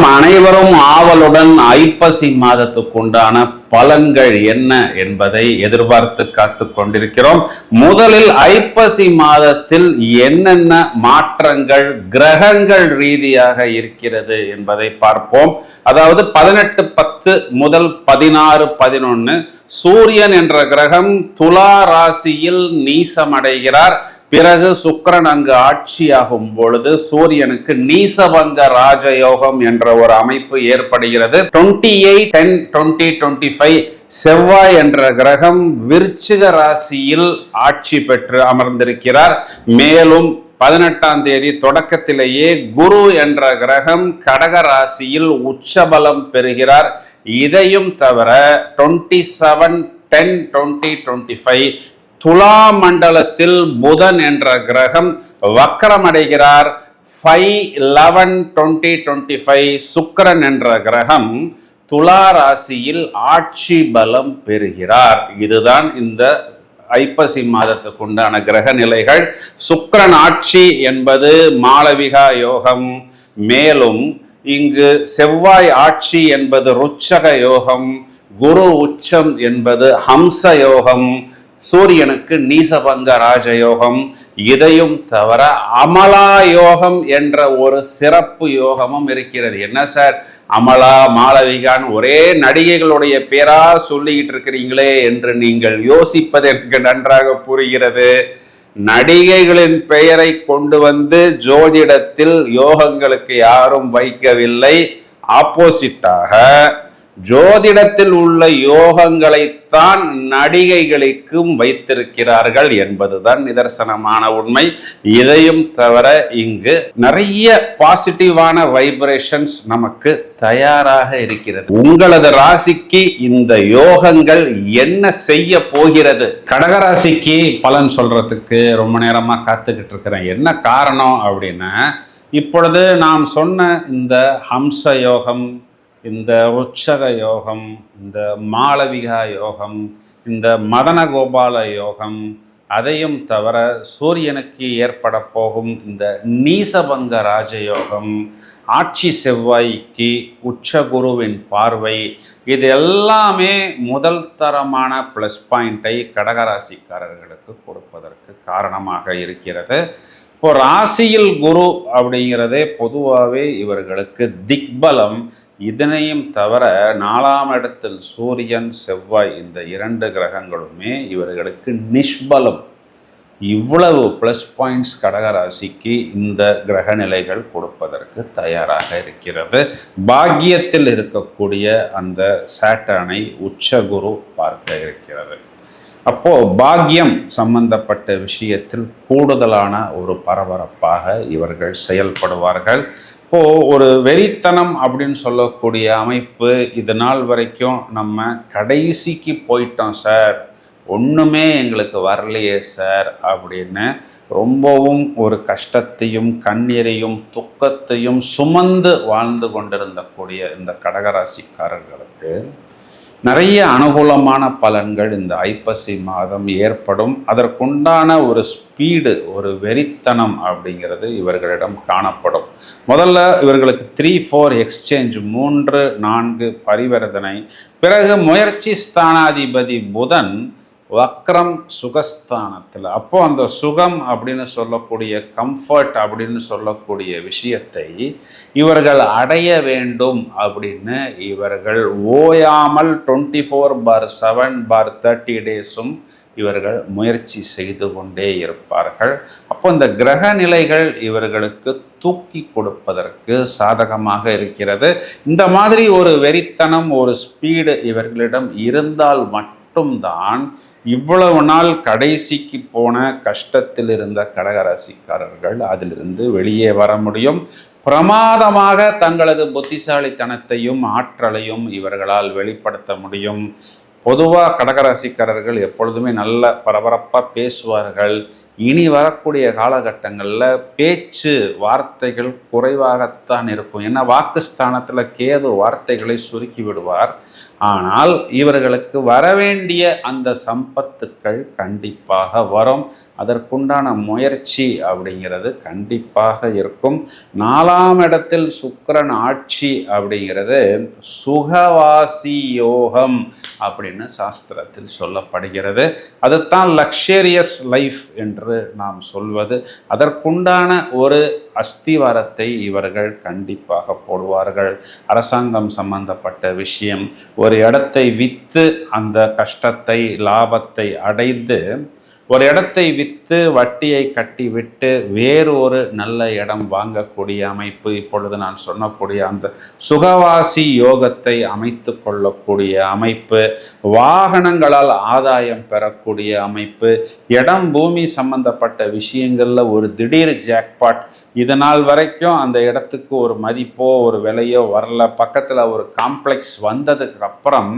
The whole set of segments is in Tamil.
நாம் அனைவரும் ஆவலுடன் ஐப்பசி மாதத்துக்குண்டான பலன்கள் என்ன என்பதை எதிர்பார்த்து காத்து கொண்டிருக்கிறோம். முதலில் ஐப்பசி மாதத்தில் என்னென்ன மாற்றங்கள் கிரகங்கள் ரீதியாக இருக்கிறது என்பதை பார்ப்போம். அதாவது பதினெட்டு பத்து முதல் பதினாறு பதினொன்னு சூரியன் என்ற கிரகம் துலா ராசியில் நீசமடைகிறார். பிறகு சுக்கரன் அங்கு ஆட்சியாகும் பொழுது சூரியனுக்கு நீசபங்க ராஜயோகம் என்ற ஒரு அமைப்பு ஏற்படுகிறது. Twenty eight ten twenty twenty five Sevvai என்ற கிரகம் விருச்சிக ராசியில் ஆட்சி பெற்று அமர்ந்திருக்கிறார். மேலும் பதினெட்டாம் தேதி தொடக்கத்திலேயே குரு என்ற கிரகம் கடக ராசியில் உச்சபலம் பெறுகிறார். இதையும் தவிர twenty seven ten twenty twenty five துலா மண்டலத்தில் புதன் என்ற கிரகம் வக்கரமடைகிறார். Five eleven twenty twenty five Sukran என்ற கிரகம் துலா ராசியில் ஆட்சி பலம் பெறுகிறார். இதுதான் இந்த ஐப்பசி மாதத்துக்கு உண்டான கிரக நிலைகள். சுக்கரன் ஆட்சி என்பது மாளவிகா யோகம். மேலும் இங்கு செவ்வாய் ஆட்சி என்பது ருச்சக யோகம். குரு உச்சம் என்பது ஹம்ச யோகம். சூரியனுக்கு நீசபங்க ராஜயோகம் இதையும் தவிர அமலா யோகம் என்ற ஒரு சிறப்பு யோகமும் இருக்கிறது. என்ன சார்? அமலா மாளவிகான் ஒரே நடிகைகளுடைய பேரா சொல்லிக்கிட்டு இருக்கிறீங்களே என்று நீங்கள் யோசிப்பதற்கு எனக்கு நன்றாக புரிகிறது. நடிகைகளின் பெயரை கொண்டு வந்து ஜோதிடத்தில் யோகங்களுக்கு யாரும் வைக்கவில்லை. ஆப்போசிட்டாக ஜோதிடத்தில் உள்ள யோகங்களைத்தான் நடிகைகளுக்கும் வைத்திருக்கிறார்கள் என்பதுதான் நிதர்சனமான உண்மை. இதையும் தவிர இங்கு நிறைய பாசிட்டிவான வைப்ரேஷன்ஸ் நமக்கு தயாராக இருக்கிறது. உங்களது ராசிக்கு இந்த யோகங்கள் என்ன செய்ய போகிறது? கடகராசிக்கு பலன் சொல்றதுக்கு ரொம்ப நேரமா காத்துக்கிட்டு இருக்கிறேன். என்ன காரணம் அப்படின்னா இப்பொழுது நாம் சொன்ன இந்த ஹம்ச யோகம் இந்த உற்சக யோகம் இந்த மாளவிகா யோகம் இந்த மதன கோபால யோகம் அதையும் தவிர சூரியனுக்கு ஏற்பட போகும் இந்த நீசபங்க ராஜயோகம் ஆட்சி செவ்வாய்க்கு உச்ச குருவின் பார்வை இது எல்லாமே முதல் தரமான ப்ளஸ் பாயிண்ட்டை கடகராசிக்காரர்களுக்கு கொடுப்பதற்கு காரணமாக இருக்கிறது. இப்போ ராசியில் குரு அப்படிங்கிறதே பொதுவாகவே இவர்களுக்கு திக்பலம். இதனையும் தவிர நாலாம் இடத்தில் சூரியன் செவ்வாய் இந்த இரண்டு கிரகங்களுமே இவர்களுக்கு நிஷ்பலம். இவ்வளவு ப்ளஸ் பாயிண்ட்ஸ் கடகராசிக்கு இந்த கிரக நிலைகள் கொடுப்பதற்கு தயாராக இருக்கிறது. பாக்கியத்தில் இருக்கக்கூடிய அந்த சேட்டனை உச்சகுரு பார்க்க இருக்கிறது. அப்போது பாக்கியம் சம்பந்தப்பட்ட விஷயத்தில் கூடுதலான ஒரு பரபரப்பாக இவர்கள் செயல்படுவார்கள். இப்போது ஒரு வெறித்தனம் அப்படின்னு சொல்லக்கூடிய அமைப்பு இது நாள் வரைக்கும் நம்ம கடைசிக்கு போயிட்டோம் சார். ஒன்றுமே எங்களுக்கு வரலையே சார் அப்படின்னு ரொம்பவும் ஒரு கஷ்டத்தையும் கண்ணீரையும் துக்கத்தையும் சுமந்து வாழ்ந்து கொண்டிருந்தக்கூடிய இந்த கடகராசிக்காரர்களுக்கு நிறைய அனுகூலமான பலன்கள் இந்த ஐப்பசி மாதம் ஏற்படும். அதற்குண்டான ஒரு ஸ்பீடு ஒரு வெறித்தனம் அப்படிங்கிறது இவர்களிடம் காணப்படும். முதல்ல இவர்களுக்கு த்ரீ ஃபோர் எக்ஸ்சேஞ்ச் மூன்று நான்கு பரிவர்த்தனை. பிறகு முயற்சி ஸ்தானாதிபதி புதன் வக்ரம் சுகஸ்தானத்தில். அப்போ அந்த சுகம் அப்படின்னு சொல்லக்கூடிய கம்ஃபர்ட் அப்படின்னு சொல்லக்கூடிய விஷயத்தை இவர்கள் அடைய வேண்டும் அப்படின்னு இவர்கள் ஓயாமல் twenty four four seven four thirty டேஸும் இவர்கள் முயற்சி செய்து கொண்டே இருப்பார்கள். அப்போ இந்த கிரக நிலைகள் இவர்களுக்கு தூக்கி கொடுப்பதற்கு சாதகமாக இருக்கிறது. இந்த மாதிரி ஒரு வெறித்தனம் ஒரு ஸ்பீடு இவர்களிடம் இருந்தால் மட்டும்தான் இவ்வளவு நாள் கடைசிக்கு போன கஷ்டத்தில் இருந்த கடகராசிக்காரர்கள் அதிலிருந்து வெளியே வர முடியும். பிரமாதமாக தங்களது புத்திசாலித்தனத்தையும் ஆற்றலையும் இவர்களால் வெளிப்படுத்த முடியும். பொதுவாக கடகராசிக்காரர்கள் எப்பொழுதுமே நல்ல பரபரப்பாக பேசுவார்கள். இனி வரக்கூடிய காலகட்டங்களில் பேச்சு வார்த்தைகள் குறைவாகத்தான் இருக்கும். ஏன்னா வாக்குஸ்தானத்தில் கேது வார்த்தைகளை சுருக்கி விடுவார். ஆனால் இவர்களுக்கு வரவேண்டிய அந்த சம்பத்துக்கள் கண்டிப்பாக வரும். அதற்குண்டான முயற்சி அப்படிங்கிறது கண்டிப்பாக இருக்கும். நாலாம் இடத்தில் சுக்கரன் ஆட்சி அப்படிங்கிறது சுகவாசி யோகம் அப்படின்னு சாஸ்திரத்தில் சொல்லப்படுகிறது. அதுதான் லக்ஷரியஸ் லைஃப் என்று நாம் சொல்வது. அதற்குண்டான ஒரு அஸ்திவாரத்தை இவர்கள் கண்டிப்பாக போடுவார்கள். அரசாங்கம் சம்பந்தப்பட்ட விஷயம். ஒரு இடத்தை விற்று அந்த கஷ்டத்தை லாபத்தை அடைந்து ஒரு இடத்தை விற்று வட்டியை கட்டி விட்டு வேறு ஒரு நல்ல இடம் வாங்கக்கூடிய அமைப்பு இப்பொழுது நான் சொன்னக்கூடிய அந்த சுகவாசி யோகத்தை அமைத்து கொள்ளக்கூடிய அமைப்பு வாகனங்களால் ஆதாயம் பெறக்கூடிய அமைப்பு இடம் பூமி சம்பந்தப்பட்ட விஷயங்களில் ஒரு திடீர் ஜாக்பாட் இது நாள் வரைக்கும் அந்த இடத்துக்கு ஒரு மதிப்போ ஒரு விலையோ வரல. பக்கத்தில் ஒரு காம்ப்ளெக்ஸ் வந்ததுக்கு அப்புறம்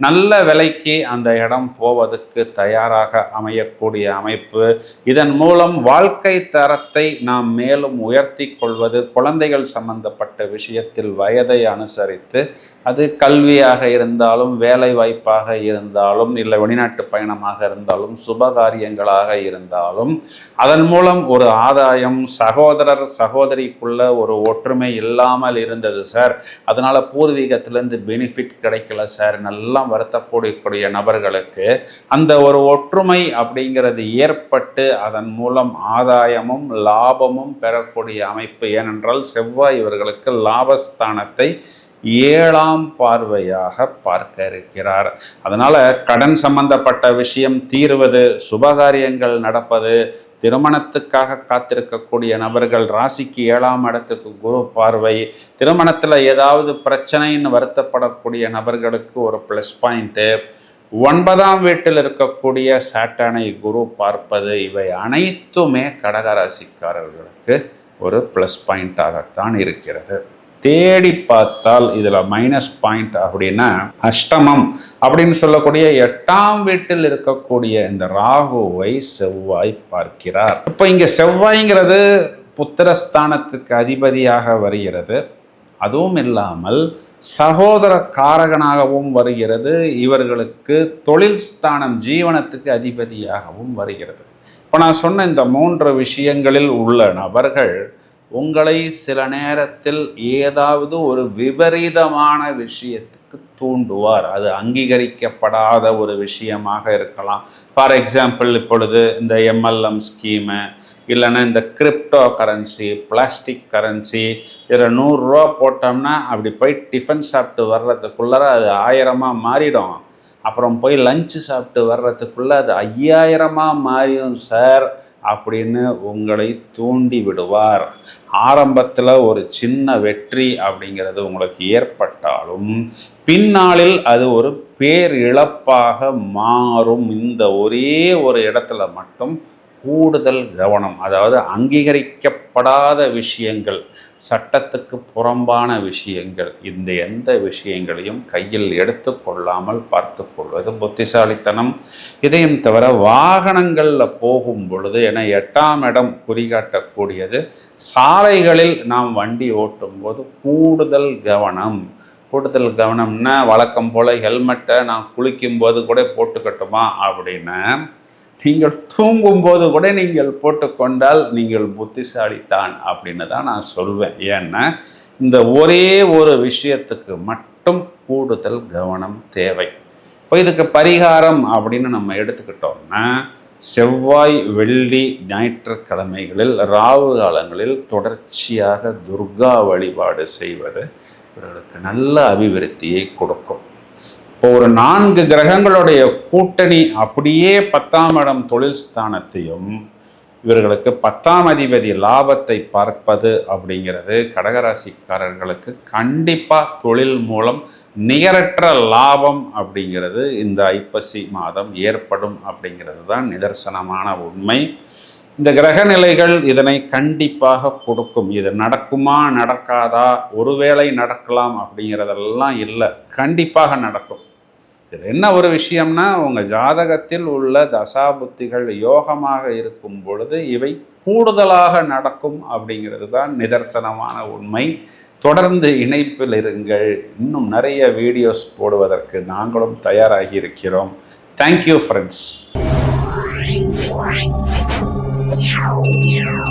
நல்ல விலைக்கு அந்த இடம் போவதற்கு தயாராக அமையக்கூடிய அமைப்பு. இதன் மூலம் வாழ்க்கை தரத்தை நாம் மேலும் உயர்த்தி கொள்வது குழந்தைகள் சம்பந்தப்பட்ட விஷயத்தில் வயதை அனுசரித்து அது கல்வியாக இருந்தாலும் வேலை வாய்ப்பாக இருந்தாலும் இல்லை வெளிநாட்டு பயணமாக இருந்தாலும் சுபகாரியங்களாக இருந்தாலும் அதன் மூலம் ஒரு ஆதாயம் சகோதரர் சகோதரிக்குள்ள ஒரு ஒற்றுமை இல்லாமல் இருந்தது சார். அதனால பூர்வீகத்திலேருந்து பெனிஃபிட் கிடைக்கல சார். நல்லா வருத்தப்படக்கூடிய நபர்களுக்கு அந்த ஒரு ஒற்றுமை அப்படிங்கிறது ஏற்பட்டு அதன் மூலம் ஆதாயமும் லாபமும் பெறக்கூடிய அமைப்பு ஏனென்றால் செவ்வாய் இவர்களுக்கு லாபஸ்தானத்தை ஏழாம் பார்வையாக பார்க்க இருக்கிறார். அதனால கடன் சம்பந்தப்பட்ட விஷயம் தீர்வது சுபகாரியங்கள் நடப்பது திருமணத்துக்காக காத்திருக்கக்கூடிய நபர்கள் ராசிக்கு ஏழாம் இடத்துக்கு குரு பார்வை திருமணத்தில் ஏதாவது பிரச்சனைன்னு வருத்தப்படக்கூடிய நபர்களுக்கு ஒரு ப்ளஸ் பாயிண்ட்டு ஒன்பதாம் வீட்டில் இருக்கக்கூடிய சாட்டனை குரு பார்ப்பது இவை அனைத்துமே கடகராசிக்காரர்களுக்கு ஒரு ப்ளஸ் பாயிண்டாகத்தான் இருக்கிறது. தேடி பார்த்தால் இதில் மைனஸ் பாயிண்ட் அப்படின்னா அஷ்டமம் அப்படின்னு சொல்லக்கூடிய எட்டாம் வீட்டில் இருக்கக்கூடிய இந்த ராகுவை செவ்வாய் பார்க்கிறார். இப்போ இங்கே செவ்வாய்ங்கிறது புத்திரஸ்தானத்துக்கு அதிபதியாக வருகிறது. அதுவும் இல்லாமல் சகோதர காரகனாகவும் வருகிறது இவர்களுக்கு தொழில் ஸ்தானம் ஜீவனத்துக்கு அதிபதியாகவும் வருகிறது. இப்போ நான் சொன்ன இந்த மூன்று விஷயங்களில் உள்ள நபர்கள் உங்களை சில நேரத்தில் ஏதாவது ஒரு விபரீதமான விஷயத்துக்கு தூண்டுவார். அது அங்கீகரிக்கப்படாத ஒரு விஷயமாக இருக்கலாம். ஃபார் எக்ஸாம்பிள் இப்பொழுது இந்த எம்எல்எம் ஸ்கீமு இல்லைன்னா இந்த கிரிப்டோ கரன்சி பிளாஸ்டிக் கரன்சி இதில் நூறுரூவா போட்டோம்னா அப்படி போய் டிஃபன் சாப்பிட்டு வர்றதுக்குள்ளார அது ஆயிரமாக மாறிடும். அப்புறம் போய் லஞ்சு சாப்பிட்டு வர்றதுக்குள்ளே அது ஐயாயிரமாக மாறிடும் சார் அப்படின்னு உங்களை தூண்டி விடுவார். ஆரம்பத்தில் ஒரு சின்ன வெற்றி அப்படிங்கிறது உங்களுக்கு ஏற்பட்டாலும் பின்னாளில் அது ஒரு பேர் இழப்பாக மாறும். இந்த ஒரே ஒரு இடத்துல மட்டும் கூடுதல் கவனம் அதாவது அங்கீகரிக்கப்படாத விஷயங்கள் சட்டத்துக்கு புறம்பான விஷயங்கள் இந்த எந்த விஷயங்களையும் கையில் எடுத்துக்கொள்ளாமல் பார்த்து கொள்வது புத்திசாலித்தனம். இதையும் தவிர வாகனங்களில் போகும் பொழுது என எட்டாம் இடம் குறிகாட்டக்கூடியது சாலைகளில் நாம் வண்டி ஓட்டும் போது கூடுதல் கவனம். கூடுதல் கவனம்னா வழக்கம் போல் ஹெல்மெட்டை நான் குளிக்கும்போது கூட போட்டுக்கட்டுமா? அப்படின்னு நீங்கள் தூங்கும்போது கூட நீங்கள் போட்டுக்கொண்டால் நீங்கள் புத்திசாலித்தான் அப்படின்னு தான் நான் சொல்வேன். ஏன்னா இந்த ஒரே ஒரு விஷயத்துக்கு மட்டும் கூடுதல் கவனம் தேவை. இப்போ இதுக்கு பரிகாரம் அப்படின்னு நம்ம எடுத்துக்கிட்டோம்னா செவ்வாய் வெள்ளி ஞாயிற்றுக்கிழமைகளில் ராவு காலங்களில் தொடர்ச்சியாக துர்கா வழிபாடு செய்வது இவர்களுக்கு நல்ல அபிவிருத்தியை கொடுக்கும். இப்போ ஒரு நான்கு கிரகங்களுடைய கூட்டணி அப்படியே பத்தாம் இடம் தொழில் ஸ்தானத்தையும் இவர்களுக்கு பத்தாம் அதிபதி லாபத்தை பார்ப்பது அப்படிங்கிறது கடகராசிக்காரர்களுக்கு கண்டிப்பாக தொழில் மூலம் நிகரற்ற லாபம் அப்படிங்கிறது இந்த ஐப்பசி மாதம் ஏற்படும் அப்படிங்கிறது தான் நிதர்சனமான உண்மை. இந்த கிரக நிலைகள் இதனை கண்டிப்பாக கொடுக்கும். இது நடக்குமா நடக்காதா ஒருவேளை நடக்கலாம் அப்படிங்கிறதெல்லாம் இல்லை. கண்டிப்பாக நடக்கும். இது என்ன ஒரு விஷயம்னா உங்கள் ஜாதகத்தில் உள்ள தசாபுத்திகள் யோகமாக இருக்கும் பொழுது இவை கூடுதலாக நடக்கும் அப்படிங்கிறது தான் நிதர்சனமான உண்மை. தொடர்ந்து இணைப்பில் இருங்கள். இன்னும் நிறைய வீடியோஸ் போடுவதற்கு நாங்களும் தயாராகி இருக்கிறோம். Thank you friends